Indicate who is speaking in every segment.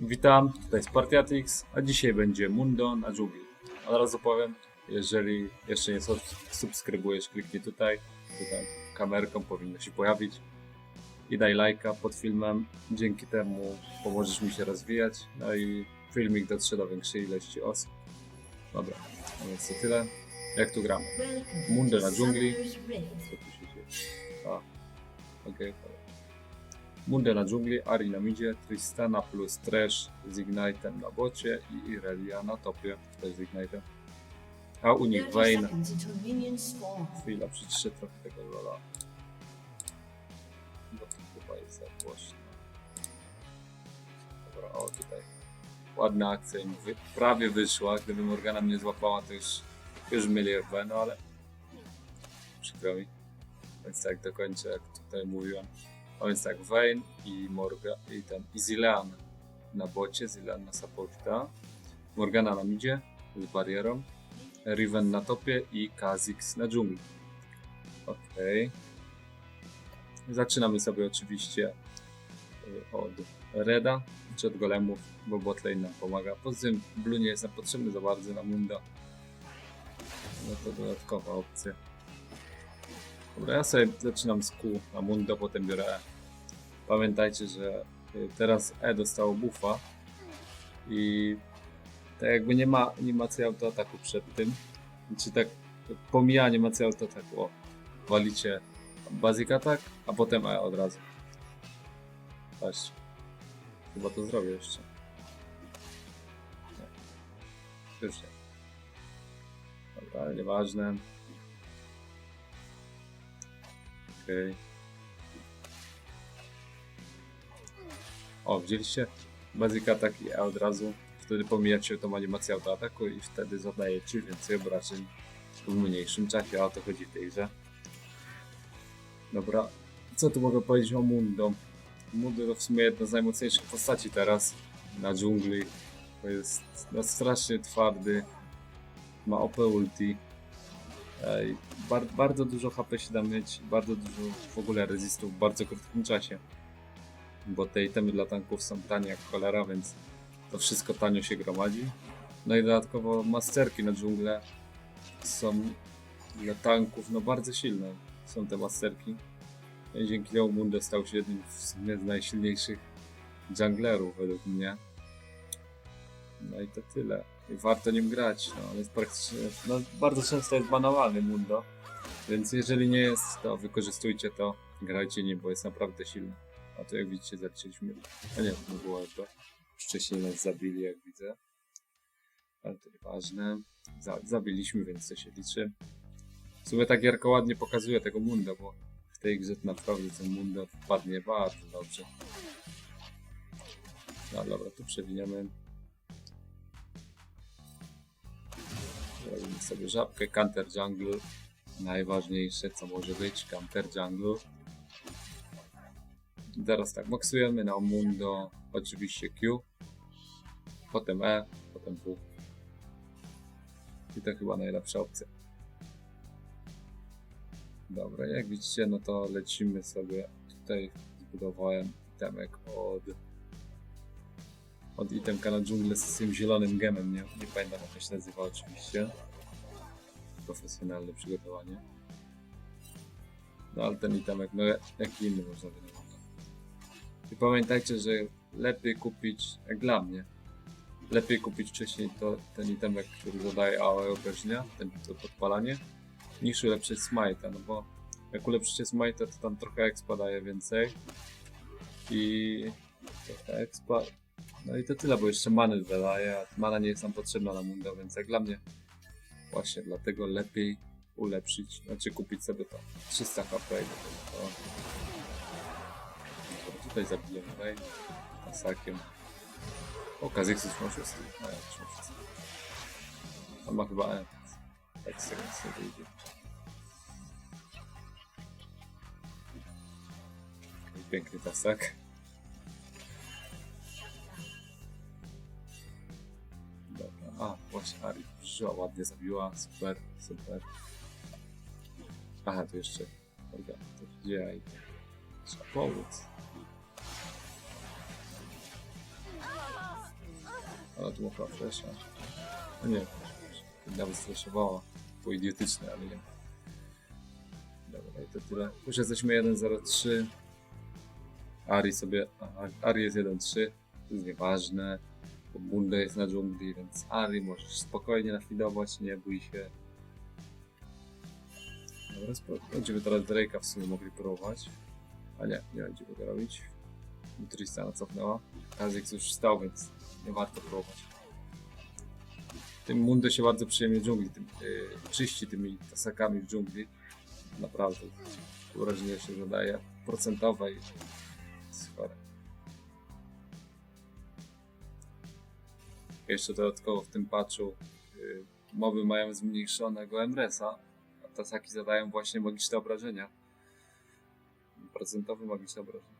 Speaker 1: Witam, tutaj Spartiatix, a dzisiaj będzie Mundo na dżungli. Od razu powiem, jeżeli jeszcze nie sub- subskrybujesz, kliknij tutaj, tutaj kamerką powinno się pojawić i daj lajka pod filmem, dzięki temu pomożesz mi się rozwijać, no i filmik dotrze do większej ilości osób. Dobra, a więc to tyle. Jak tu gramy?
Speaker 2: Mundo na dżungli.
Speaker 1: Co tu się dzieje? A, okej. Mundę na dżungli, Ari na midzie, Tristana plus Trash z Ignite'em na bocie i Irelia na topie, też z Ignite'em. A u nich Vayne. Chwila, przyciszę trochę tego lola. Bo to chyba jest za głośno. Dobra, o tutaj. Ładna akcja im wy... prawie wyszła. Gdyby Morgana mnie złapała, to już, już mieli FB, no ale przykro mi. Więc tak dokończę, jak tutaj mówiłem. A więc tak, Vayne i Morga i ten i Zilean na bocie, Zilean na supporta, Morgana na midzie z barierą, Riven na topie i Kha'Zix na dżungli. Okej. Zaczynamy sobie oczywiście y, od Reda, czy od golemów, bo botlane nam pomaga. Poza tym Blue nie jest nam potrzebny za bardzo na Munda. No to dodatkowa opcja. Dobra, ja sobie zaczynam z Q na Mundo, potem biorę E. Pamiętajcie, że y, teraz E dostało buffa i tak jakby nie ma animacji autoataku przed tym, czy tak pomija animację autoataku, o, walicie basic attack, a potem E od razu. Patrzcie. Chyba to zrobię jeszcze. Nie. Już nie. Dobra, nieważne. Okej. O, widzieliście? Basic attack i od razu. Wtedy pomijacie tą animację autoataku i wtedy zadajecie więcej obrażeń w mniejszym czasie, o to chodzi w tej grze. Dobra, co tu mogę powiedzieć o Mundo? Mundo to w sumie jedna z najmocniejszych postaci teraz na dżungli. To jest no, strasznie twardy, ma OP ulti. Bar bardzo dużo HP się da mieć, bardzo dużo w ogóle rezistów w bardzo krótkim czasie. Bo te itemy dla tanków są tanie jak cholera, więc to wszystko tanio się gromadzi. No i dodatkowo masterki na dżunglę są dla tanków no bardzo silne. Są te masterki. I dzięki temu Mundo stał się jednym z najsilniejszych junglerów według mnie. No i to tyle. I warto nim grać, no jest praktycznie, no bardzo często jest banowany Mundo. Więc jeżeli nie jest, to wykorzystujcie to, grajcie nim, bo jest naprawdę silny. A to jak widzicie zaliczyliśmy, a nie, to było jakby. Wcześniej nas zabili, jak widzę. Ale to nieważne. Za, zabiliśmy, więc to się liczy. W sumie ta gierka ładnie pokazuje tego Munda, bo w tej grze to naprawdę ten Munda wpadnie bardzo dobrze. No dobra, tu przewiniemy. Robimy sobie żabkę, counter jungle. Najważniejsze co może być, counter jungle. Teraz tak, maksujemy na Mundo, oczywiście Q, potem E, potem W. I to chyba najlepsza opcja. Dobra, jak widzicie, no to lecimy sobie. Tutaj zbudowałem itemek od od itemka na dżunglę z tym zielonym gemem, nie, nie pamiętam jak to się nazywa oczywiście. Profesjonalne przygotowanie. No ale ten itemek, no jaki inny można było. I pamiętajcie, że lepiej kupić, jak dla mnie, lepiej kupić wcześniej to, ten itemek, który zadaje AOE obrażenia, ten to podpalanie, niż ulepszyć smite'a, no bo jak ulepszycie smite'a, to tam trochę expa daje więcej i trochę expa, no i to tyle, bo jeszcze many dodaje, a mana nie jest nam potrzebna na mundo, więc jak dla mnie właśnie dlatego lepiej ulepszyć, znaczy kupić sobie to 300 HP i tutaj zabijemy tutaj tasakiem. O, Kazix już ma szósty. No ja też mam szósty. On ma chyba E. Tak z tego co wyjdzie. Piękny tasak. Dobra, a właśnie Ari żyła, ładnie zabiła, super, super. Aha, tu jeszcze organ, to gdzie ja idę? Trzeba pomóc. Ona tu mogła flesza. No nie, nawet fleszowała. Było idiotyczne, ale nie. Dobra, i to tyle. Już jesteśmy 1.03. Ari sobie. Ari jest 1.3. To jest nieważne. Bo Mundo jest na dżungli, więc Ari możesz spokojnie nafidować, nie bój się. Dobra. Będziemy teraz Drake'a w sumie mogli próbować. A nie, nie będziemy go robić. Tristana cofnęła. Kazik już wstał, więc nie warto próbować. Tym Mundo się bardzo przyjemnie dżungli, tym, yy, czyści tymi tasakami w dżungli. Naprawdę. Urażenie się zadaje. Procentowe i jest. Jeszcze dodatkowo w tym patchu yy, moby mają zmniejszonego Emresa, a tasaki zadają właśnie magiczne obrażenia. Procentowe magiczne obrażenia.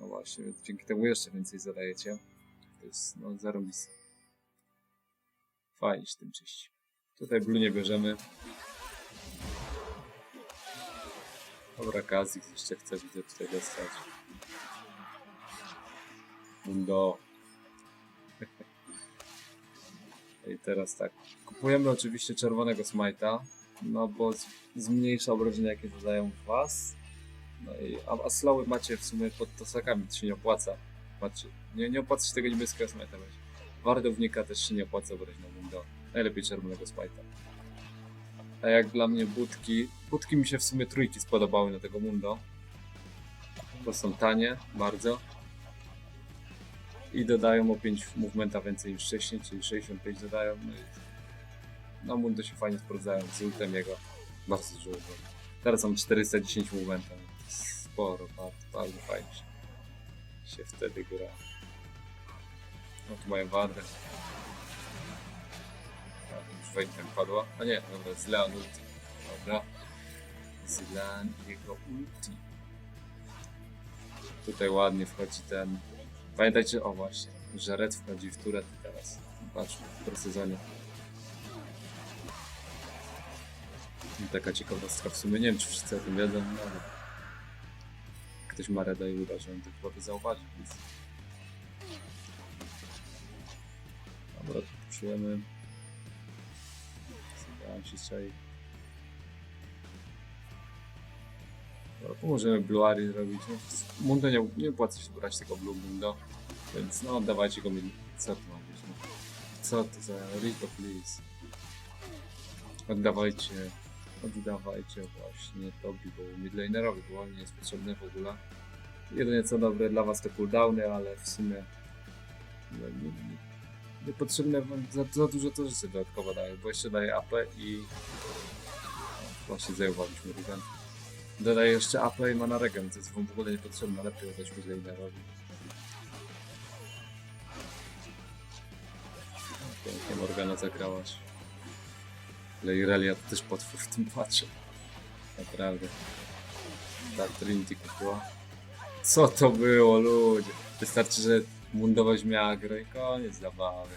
Speaker 1: No właśnie, więc dzięki temu jeszcze więcej zadajecie. To jest no. Fajnie się tym czyści. Tutaj blue nie bierzemy. Dobra, Kazik jeszcze chce widzę tutaj dostać. Mundo. I teraz tak. Kupujemy oczywiście czerwonego smajta, no bo zmniejsza obrażenia jakie zadają was. No i a, a slowy macie w sumie pod tosakami, to się nie opłaca. Nie, nie opłaca się tego niebieskiego smajta mieć. Wardownika też się nie opłaca brać na Mundo. Najlepiej czerwonego smajta. A jak dla mnie budki, budki mi się w sumie trójki spodobały na tego Mundo. Bo są tanie, bardzo. I dodają o 5 movementa więcej niż wcześniej, czyli 65 dodają. No, i Mundo się fajnie sprawdzają z ultem jego. Bardzo dużo. Teraz mam 410 movementa. Sporo, bardzo, bardzo fajnie się, się wtedy gra. No tu mają wadę. Już Wejtem padła. A nie, dobra, z Leon ulti. Dobra. Z Leon jego ulti. Tutaj ładnie wchodzi ten. Pamiętajcie, o właśnie, że Red wchodzi w turety teraz. Patrz, w precyzonie. I taka ciekawostka w sumie, nie wiem czy wszyscy o tym wiedzą, ale ktoś ma Reda i uda, że on to chyba to zauważy, więc... Dobra, czujemy. Zbieram się dzisiaj. Dobra, pomożemy Blue Ari zrobić. No, Mundo nie, nie opłaca się brać tego Blue Mundo, więc no oddawajcie go mi. Co to ma być? No? Co to za Rico, please? Oddawajcie, oddawajcie właśnie Tobi, bo midlanerowi, bo on nie jest potrzebny w ogóle. Jedynie co dobre dla was to cooldowny, ale w sumie no, nie, nie, niepotrzebne za, za dużo to rzeczy dodatkowo daje, bo jeszcze daje AP i właśnie zajmowaliśmy Riven. Dodaje jeszcze AP i mana regen, co jest wam w ogóle niepotrzebne, lepiej oddać midlanerowi. Pięknie Morgana zagrałaś. Ale Irelia to też potwór w tym patrzę. Naprawdę. Tak, Trinity kupiła. Co to było, ludzie? Wystarczy, że Mundo weźmie agro i koniec zabawy.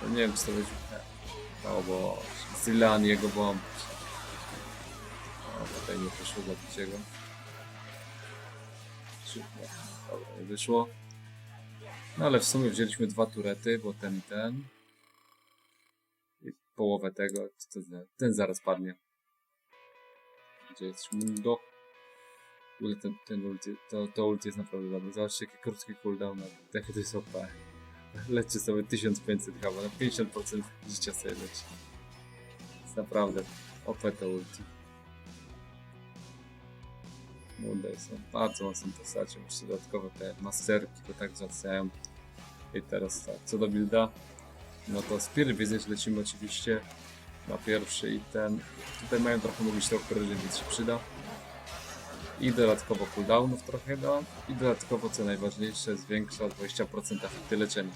Speaker 1: To nie wiem, czy to będzie... O bo Zylan jego bomb. O, tutaj nie poszło zabicie go. Dobra, wyszło. No ale w sumie wzięliśmy dwa turety, bo ten i ten. Połowę tego, to, ten zaraz padnie. Gdzie jest Mundo? W ogóle ten, ten ulti, to, to ulti jest naprawdę dobre. Zobaczcie jakie krótkie cooldown, takie to jest OP. Lećcie sobie 1500 chyba, na 50% życia sobie leci. Jest naprawdę OP to ulti. Mundo jest bardzo mocną postacią, jeszcze dodatkowo te masterki to tak wzmacniają. I teraz tak, co do builda, no to Spirit Visage lecimy oczywiście na pierwszy i ten. Tutaj mają trochę magiczne okrążenie, więc się przyda. I dodatkowo cooldownów trochę da. I dodatkowo, co najważniejsze, zwiększa 20% efekty leczenia.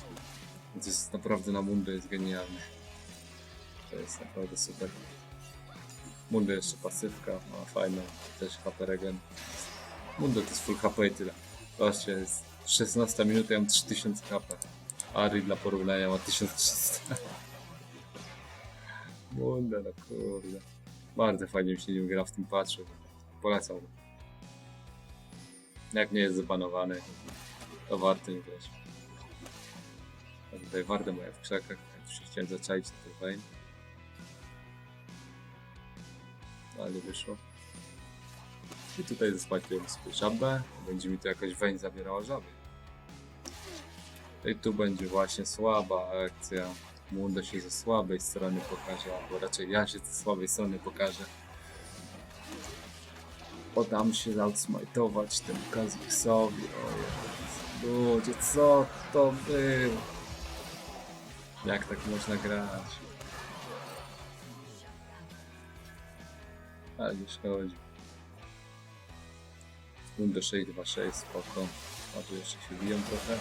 Speaker 1: Więc jest naprawdę na Mundo jest genialny. To jest naprawdę super. Mundo jeszcze pasywka, ma fajną, też HP regen. Mundo to jest full HP i tyle. Zobaczcie, jest 16 minut, ja mam 3000 HP. Ari dla porównania ma 1300. Mundo, no kurde. Bardzo fajnie mi się nim gra w tym patchu. Polecam. Jak nie jest zabanowany. To warto nie grać. A tutaj wardę moja w krzakach, jak się chciałem zaczaić Vayne. No, ale nie wyszło. I tutaj zespajtujemy sobie żabę. Będzie mi to jakoś Vayne zabierała żaby. I tu będzie właśnie słaba akcja. Mundo się ze słabej strony pokaże, albo raczej ja się ze słabej strony pokażę. Podam się outsmajtować temu Jezu. Ludzie, co to było? Jak tak można grać? Ale nie szkodzi. Mundo 626, spoko. Tu jeszcze się biją trochę.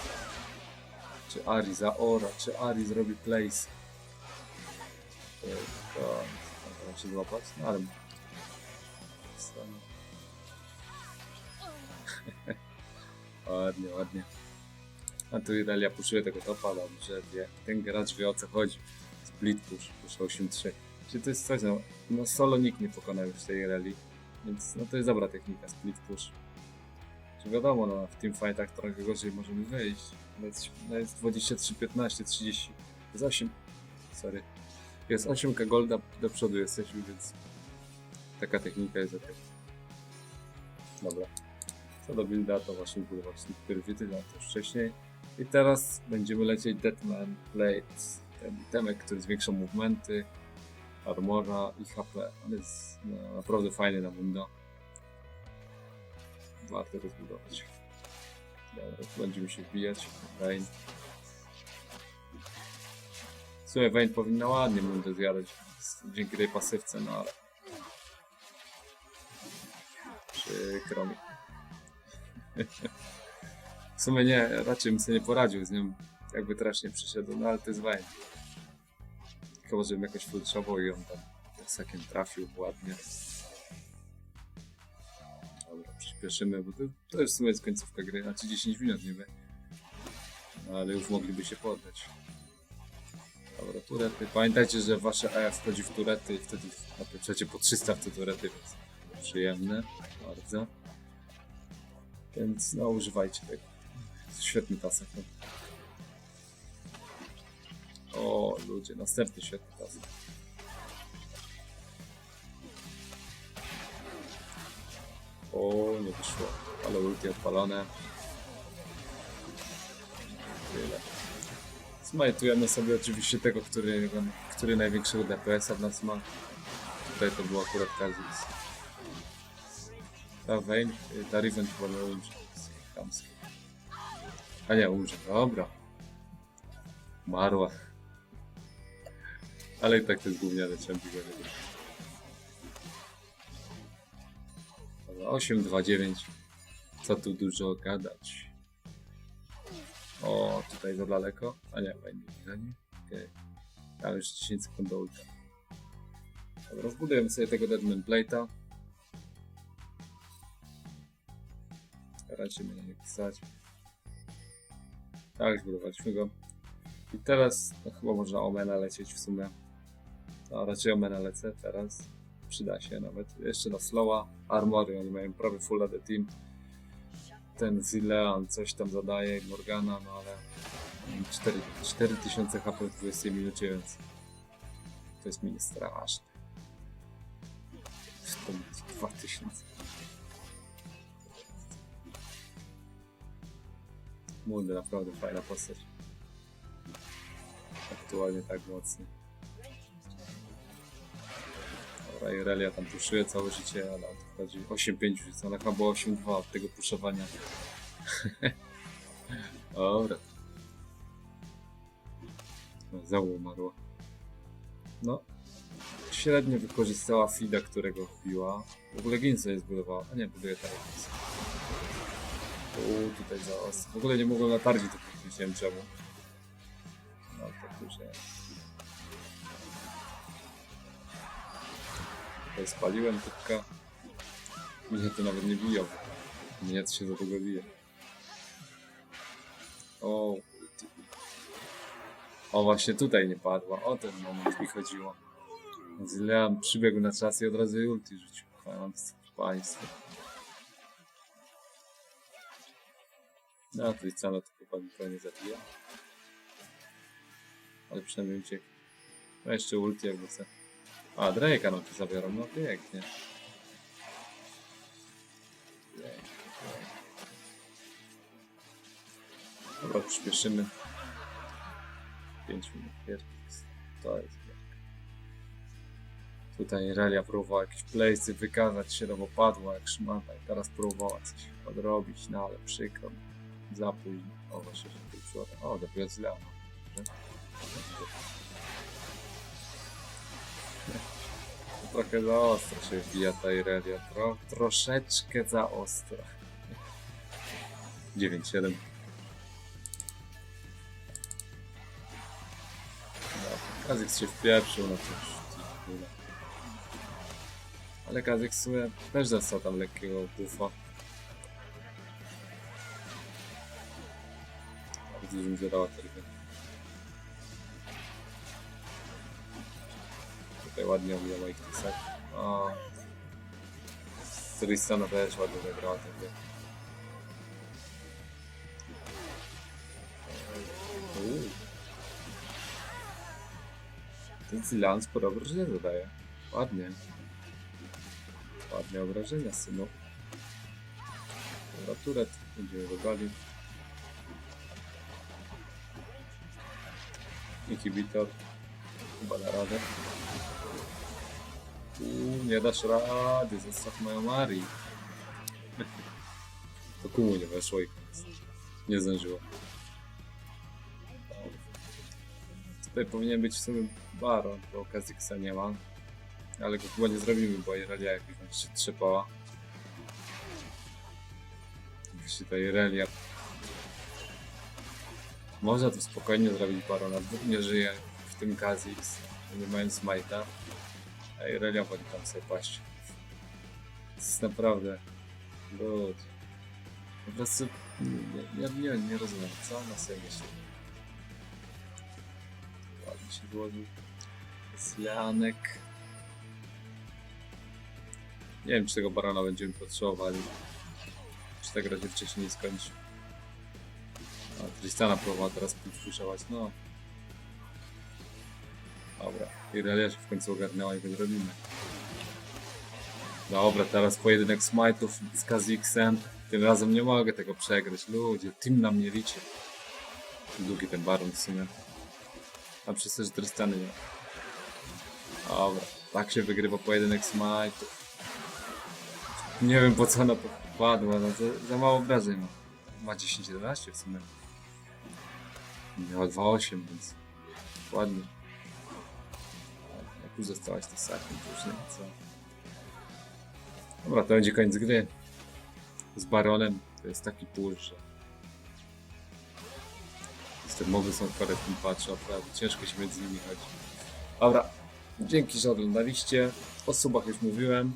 Speaker 1: Czy Ari zaora, czy Ari zrobi place? To jest to. Można się złapać? No ale. Ładnie, ładnie. A tu Irelia puszuje tego topa, dobrze wie. Ten gracz wie o co chodzi. Split push, push 8-3. Czy to jest coś, no, no solo nikt nie pokonał już tej Ireli. Więc no to jest dobra technika, split push. Czy wiadomo, no w teamfightach trochę gorzej możemy wyjść. Jest, jest 23, 15, 30. Jest 8. Sorry. Jest 8 golda do przodu jesteśmy, więc taka technika jest ok. Dobra. Co do builda, to właśnie był właśnie no to już wcześniej. I teraz będziemy lecieć Deadman Blade. Ten temek, który zwiększa movementy, armora i HP. On jest no, naprawdę fajny na mundo. Warto to zbudować. Będziemy się wbijać. Vayne. W sumie Vayne powinna ładnie mundo zjadać dzięki tej pasywce, no ale... Przykro mi. W sumie nie, raczej bym sobie nie poradził z nią, jakby teraz nie przyszedł, no ale to jest Vayne. Chyba, żebym jakoś fluszował i on tam tasakiem trafił ładnie. Przyspieszymy, bo to, to już w sumie jest końcówka gry, znaczy 10 minut niby. No, ale już mogliby się poddać. Dobra, turety. Pamiętajcie, że wasze E wchodzi w turety i wtedy napieprzacie po 300 w te turety, więc przyjemne bardzo. Więc no używajcie tego. Świetny tasek. No. O ludzie, następny świetny tasek. O, nie wyszło. Ale ulti odpalone. Tyle. Smajtujemy sobie oczywiście tego, który, który największego DPS-a w nas ma. Tutaj to był akurat Kazix. Ta Vayne, ta Riven chyba nie umrze. A nie, umrze. Dobra. Umarła. Ale i tak to jest gówniane champion. Dobra, 8, 2, 9. Co tu dużo gadać. O, tutaj za daleko. A nie, fajnie, nie? Okej. Tam już 10 sekund do ulta. Dobra, zbudujemy sobie tego Deadman Plate'a. Raczej mnie nie pisać. Tak, zbudowaliśmy go. I teraz no, chyba można Omena lecieć w sumie. No, raczej Omena lecę teraz. Przyda się nawet. Jeszcze na Slowa. Armory, oni mają prawie full AD team. Ten Zilean coś tam zadaje, Morgana, no ale 4, 4000 HP w 20 minucie, więc to jest mi straszne. To będzie 2000. Mundy, naprawdę fajna postać. Aktualnie tak mocny. Dobra, Irelia tam puszuje całe życie, ale on tu chodzi 8-5 rzucona, chyba było 8-2 od tego puszowania. Dobra. No, umarła. No. Średnio wykorzystała Fida, którego wbiła. W ogóle Ginsa nie zbudowała. A nie, buduje teraz. Uuu, tutaj zaos. W ogóle nie mogłem latarni to kupić, nie wiem czemu. No, tak już. Tutaj spaliłem tylko. Mnie to nawet nie biją. Nie się do tego bije. O, o właśnie tutaj nie padła. O ten moment mi chodziło. Zilean przybiegł na czas i od razu ulti rzucił. Państwo. No, to jest cena chyba nikogo nie zabija. Ale przynajmniej uciekł. No jeszcze ulti jakby chce. A, Drake'a no to zabiorą, no pięknie. Dobra, przyspieszymy. 5 minut pierwszy. To jest piękne. Tutaj Relia próbowała jakieś playsy wykazać się, no bo padła jak szmata i teraz próbowała coś odrobić, no ale przykro. Za późno. O, właśnie się wróciła. O, dopiero z Leona. Dobrze. Trochę za ostro się wbija ta Irelia. Tro, troszeczkę za ostro. 9-7. Kazik się wpieprzył, no tyle. Ale Kazik w sumie też dostał tam lekkiego. Widzę, że mi zadała tylko. Ładnie omija moich tisek. O. Tristana też ładnie zagrała wie. Uuu. Ten Zilan sporo obrażenia zadaje. Ładnie. Ładne obrażenia, synu. Dobra, turet. Będziemy rogali. Inhibitor. Chyba na radę. Nie dasz rady, zostaw moją Mari. To kumu nie weszło i. Nie zdążyło. Tutaj powinien być w sumie Baron, bo Kaziksa nie ma. Ale go chyba nie zrobimy, bo Irelia jakoś tam się trzepała. Jeśli ta Irelia... Można tu spokojnie zrobić Barona, dwóch nie żyje w tym Kazix, nie mając Smite'a. A Irelia woli tam sobie paść. To jest naprawdę... Good. Po prostu... Nie, nie, nie, nie rozumiem, co ona sobie myśli. Ładnie się złożył. Jest. Nie wiem, czy tego barona będziemy potrzebowali. Czy ta gra się wcześniej nie skończy. A Tristana próbowała teraz puszować, no. Dobra, Irelia się w końcu ogarnęła i go zrobimy. Dobra, teraz pojedynek smite'ów z Kazixem. Tym razem nie mogę tego przegrać. Ludzie, team na mnie liczy. Długi ten baron w sumie. A przez to, że Tristany nie. Dobra, tak się wygrywa pojedynek smite'ów. Nie wiem po co ona podpadła, no za, za mało obrażeń ma. Ma 10-11 w sumie. Miała 2-8, więc ładnie. Już zostałaś to sakiem, już nie co. Dobra, to będzie koniec gry. Z Baronem to jest taki push, że... Te mowy są parę w tym patrzę, naprawdę ciężko się między nimi chodzi. Dobra, dzięki, że oglądaliście. O subach już mówiłem.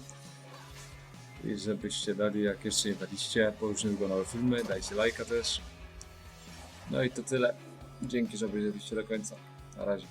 Speaker 1: I żebyście dali, jak jeszcze nie daliście, po niedługo nowe filmy, dajcie lajka też. No i to tyle. Dzięki, że obejrzeliście do końca. Na razie.